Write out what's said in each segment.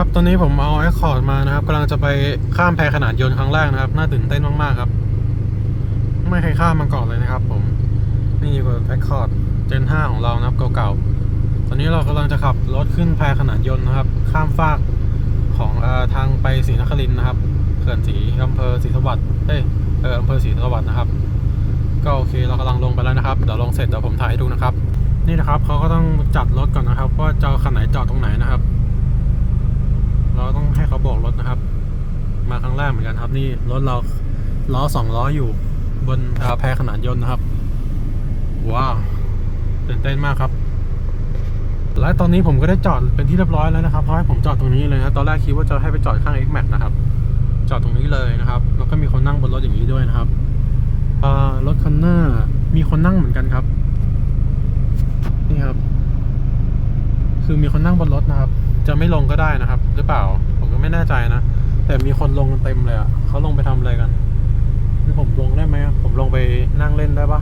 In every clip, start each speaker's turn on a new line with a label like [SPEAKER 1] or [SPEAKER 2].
[SPEAKER 1] ครับ ตอนนี้ผมเอาไอคอร์ดมานะครับกำลังจะไปข้ามแพขนาดยนต์ครั้งแรกนะครับ น่าตื่นเต้นมาก ๆ ครับ ไม่เคยข้ามมาก่อนเลยนะครับ ผม นี่อยู่กับไอคอร์ดเจน 5 ของเรานะครับเก่าๆ ตอนนี้เรากำลังจะขับรถขึ้นแพขนาดยนต์นะครับ ข้ามฟากของอทางไปศรีนครินทร์นะครับ เขื่อนศรีอำเภอศรีสวัสดิ์เอ้ยเอออำเภอศรีสวัสดิ์นะครับ ก็โอเคเรากำลังลงไปแล้วนะครับ เดี๋ยวลงเสร็จเดี๋ยวผมถ่ายให้ดูนะครับ นี่นะครับเขาก็ต้องจัดรถก่อนนะครับว่าจะคันไหนจอดตรงไหนนะครับ เราต้องให้เขาโบอกรถนะครับ มาครั้งแรกเหมือนกันครับ นี่รถเราล้อสองล้ออยู่บนอ่าแพขนานยนต์นะครับ ว้าวตื่นเต้นมากครับ และตอนนี้ผมก็ได้จอดเป็นที่เรียบร้อยแล้วนะครับเพราะให้ผมจอดตรงนี้เลยนะตอนแรกคิดว่าจะให้ไปจอดข้าง X Max นะครับ จอดตรงนี้เลยนะครับ แล้วก็มีคนนั่งบนรถอย่างนี้ด้วยนะครับอ่ารถคันหน้ามีคนนั่งเหมือนกันครับ นี่ครับ คือมีคนนั่งบนรถนะครับ จะไม่ลงก็ได้นะครับ หรือเปล่า ผมก็ไม่แน่ใจนะ แต่มีคนลงกันเต็มเลยอะเขาลงไปทำอะไรกันนี่ผมลงได้ไหมผมลงไปนั่งเล่นได้ปะ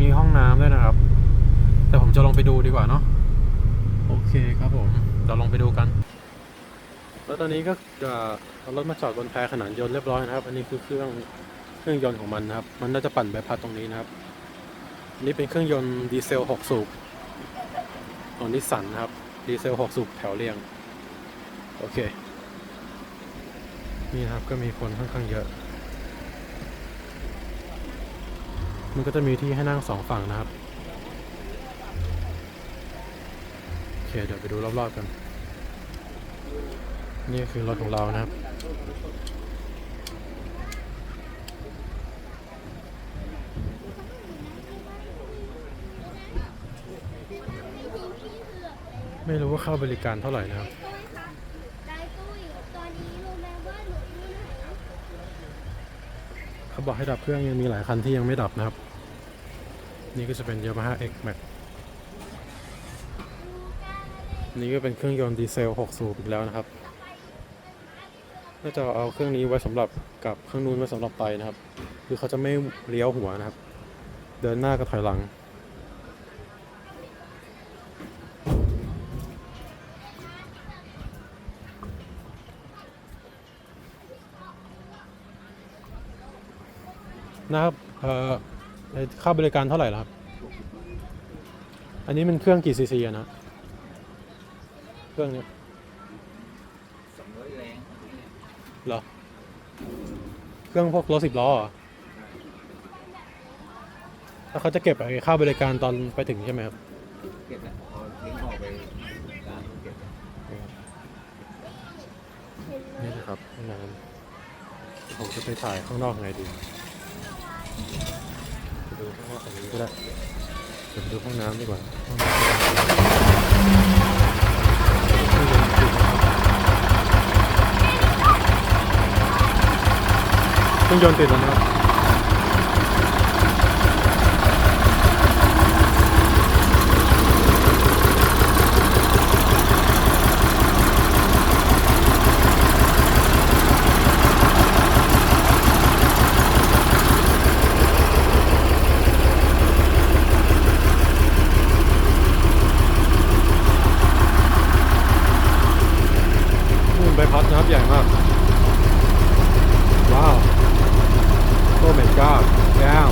[SPEAKER 1] มีห้องน้ำด้วยนะครับ แต่ผมจะลงไปดูดีกว่าเนาะโอเคครับผมเดี๋ยวลงไปดูกัน แล้วตอนนี้ก็จะเอารถมาจอดบนแพขนานยนต์เรียบร้อยนะครับ อันนี้คือเครื่องเครื่องยนต์ของมันนะครับ มันน่าจะปั่นใบพัดตรงนี้นะครับอันนี้เป็นเครื่องยนต์ดีเซล 6 สูบของนิสสันนะครับ ดีเซลหกสูบแถวเรียง โอเค นี่ครับก็มีคนค่อนข้างเยอะ มันก็จะมีที่ให้นั่งสองฝั่งนะครับ โอเค เดี๋ยวไปดูรอบๆกัน นี่คือรถของเรานะครับ ไม่รู้ว่าค่าบริการเท่าไหร่นะครับเขาบอกให้ดับเครื่องยังมีหลายคันที่ยังไม่ดับนะครับ นี่ก็จะเป็น Yamaha X Max นี่ก็เป็นเครื่องยนต์ดีเซล 6 สูบอีกแล้วนะครับน่าจะเอาเครื่องนี้ไว้สำหรับกับเครื่องนู้นไว้สำหรับไปนะครับ คือเขาจะไม่เลี้ยวหัวนะครับ เดินหน้าก็ถอยหลัง นะครับเอ่อไอ้ค่าบริการเท่าไหร่ล่ะครับ อันนี้มันเครื่องกี่ซีซีอะนะ เครื่องเนี้ย
[SPEAKER 2] สองร้อยแรง
[SPEAKER 1] เหรอ เครื่องพวกรถสิบล้อเหรอแล้วเขาจะเก็บไอ้ค่าบริการตอนไปถึงใช่ไหมครับ
[SPEAKER 2] เก็บแล้วพอทิ้งออกไปการเก็บ
[SPEAKER 1] นี่นะครับห้องน้ำผมจะไปถ่ายข้างนอกไงดีไปดูข้างนอ กของนี้ก็ได้เดี๋ยวไปดูห้องน้ำดีกว่าเครื่องยนต์ติดแล้วนะครับนี่มัน ใหญ่มาก ว้าวโอ้ my god แก้ว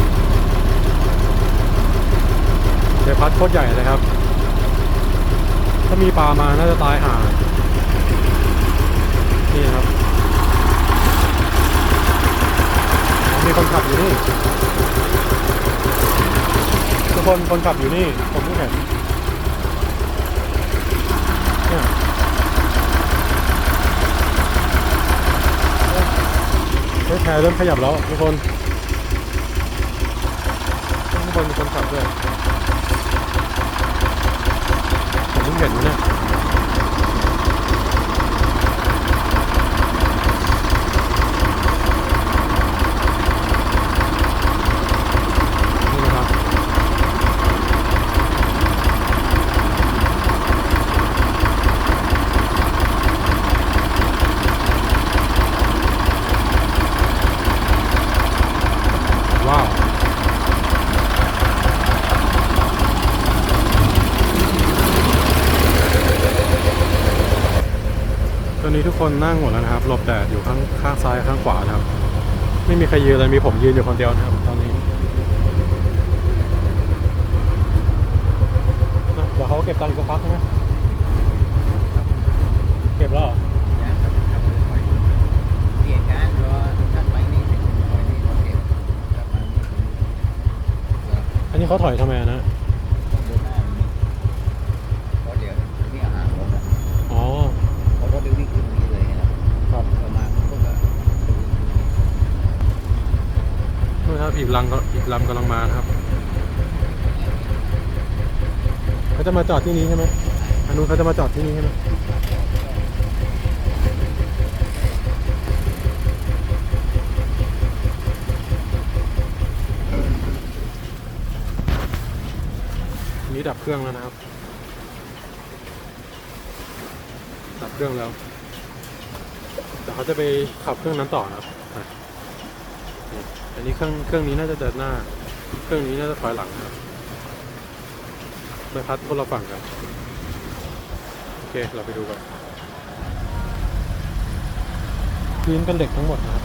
[SPEAKER 1] ใบพัดโคตรใหญ่เลยครับ ถ้ามีปลามาน่าจะตายห่านี่ครับ มีคนขับอยู่นี่ทุกคนคนขับอยู่นี่ ผมเพิ่งเห็นเนี่ยเฮ้ย แพรเริ่มขยับแล้วทุกคนทุกคนมีคนขับด้วยผมเพิ่งเห็นเนี่ยนี่นะครับ ว้าว ตอ นนี้ทุกคนนั่งหมดแล้วนะครับหลบแดดอยู่ข้างข้างซ้ายข้างขวานะครับ ไม่มีใครยืนเลยมีผมยืนอยู่คนเดียวนะครับ ตอนนี้อะเดี๋ยวเขาเก็บตังค์อีกสักพักใช่ไหมเก็บแล้วเหรอ
[SPEAKER 2] เกียรการรอถ้าไปนี่ไปนี่ก็เก็บถ้าไปนี่
[SPEAKER 1] อันนี้เขาถอยทำไมอะนะ
[SPEAKER 2] ต้องเดินหน้าอย่างนี้เพราะเดี๋ยวนี่อาหารหมดอะ
[SPEAKER 1] อ๋อ
[SPEAKER 2] เพราะรถวิ่งขึ้นนี้เลยนะครับ ประมาณพวกอะ
[SPEAKER 1] นู่นครับอีกลำก็อีกลำกำลังมานะครับเขาจะมาจอดที่นี้ใช่ไหมอันนู้นเขาจะมาจอดที่นี่ใช่ไหมนนี้ดับเครื่องแล้วนะครับ ดับเครื่องแล้ว แต่เขาจะไปขับเครื่องนั้นต่อนะครับ อันนี้เครื่องเครื่องนี้น่าจะเดินหน้า เครื่องนี้น่าจะถอยหลังนะครับใบพัดคนละฝั่งกันโอเคเราไปดูกันพื้นเป็นเหล็กทั้งหมดนะครับ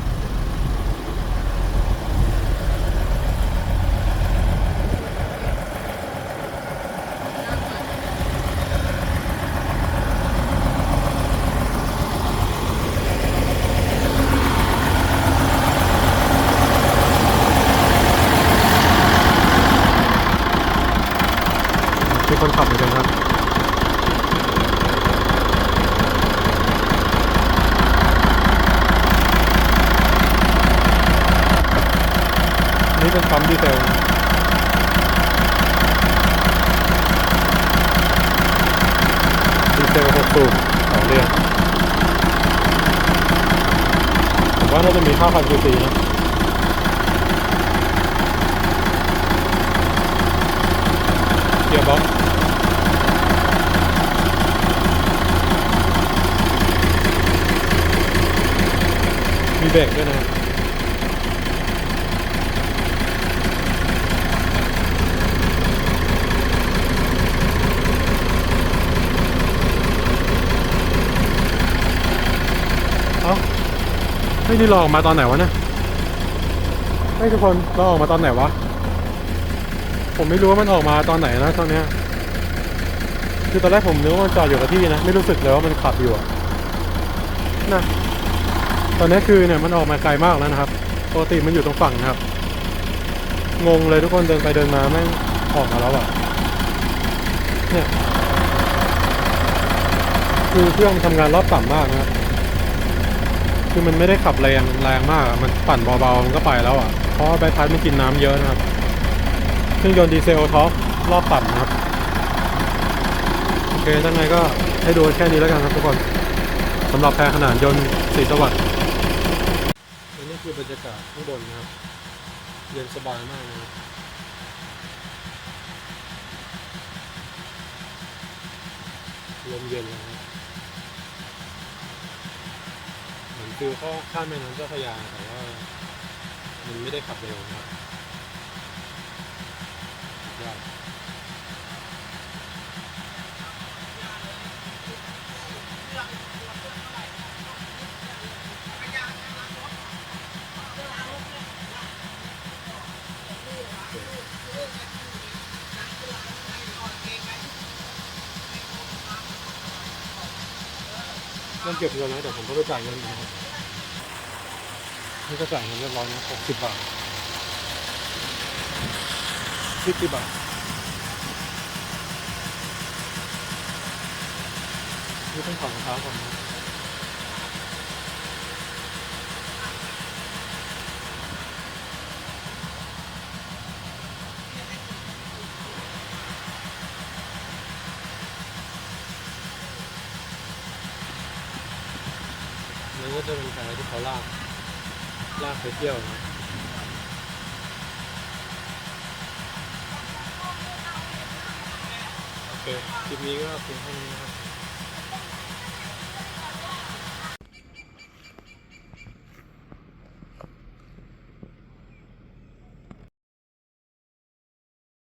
[SPEAKER 1] มีคนขับเหมือนกันครับ นี่ เป็นปั๊มดีเซลดีเซลหกสูบสองเรียงผมว่าน่าจะมี5,000ซีซีนะเกียร์บ็อกมีเบรกด้วยนะครับเอ้าเฮ้ยนี่เราออกมาตอนไหนวะเนี่ยเฮ้ยทุกคนเราออกมาตอนไหนวะ ผมไม่รู้ว่ามันออกมาตอนไหนนะตอนเนี้ยคือตอนแรกผมนึกว่ามันจอดอยู่กับที่นะ ไม่รู้สึกเลยว่ามันขับอยู่อะนะตอนนี้คือเนี่ยมันออกมาไกลมากแล้วนะครับปกติมันอยู่ตรงฝั่งนะครับ งงเลยทุกคนเดินไปเดินมาแม่งออกมาแล้วอะเนี่ยคือเครื่องทำงานรอบต่ำมากนะครับ คือมันไม่ได้ขับแรงแรงมากมันปั่นเบาๆมันก็ไปแล้วอะเพราะว่าใบพัดมันกินน้ำเยอะนะครับ เครื่องยนต์ดีเซลท็อปรอบต่ำนะครับ โอเคยังไงก็ให้ดูแค่นี้แล้วกันครับทุกคนสำหรับแพรขนาดยนต์สีสวัสดิ์อันนี้คือบรรยากาศข้างบนนะครับ เย็นสบายมากนะครับลมเย็นนะครับเหมือน ฟิลเข้าข้ามแม่น้ำเจ้าพระยาแต่ว่ามันไม่ได้ขับเร็วนะครับ เริ่มเก็บเงินแล้วเดี๋ยวผมก็ไปจ่ายเงินนะครับนี่ก็จ่ายเงินเรียบร้อยนะหกสิบบาทสิบบาทนี่ต้องถอดรองเท้าก่อนนะ จะเป็นแพที่เขาลาก ลากไปเที่ยวนะโอเคคลิปนี้ก็เพียงเท่านี้นะครับ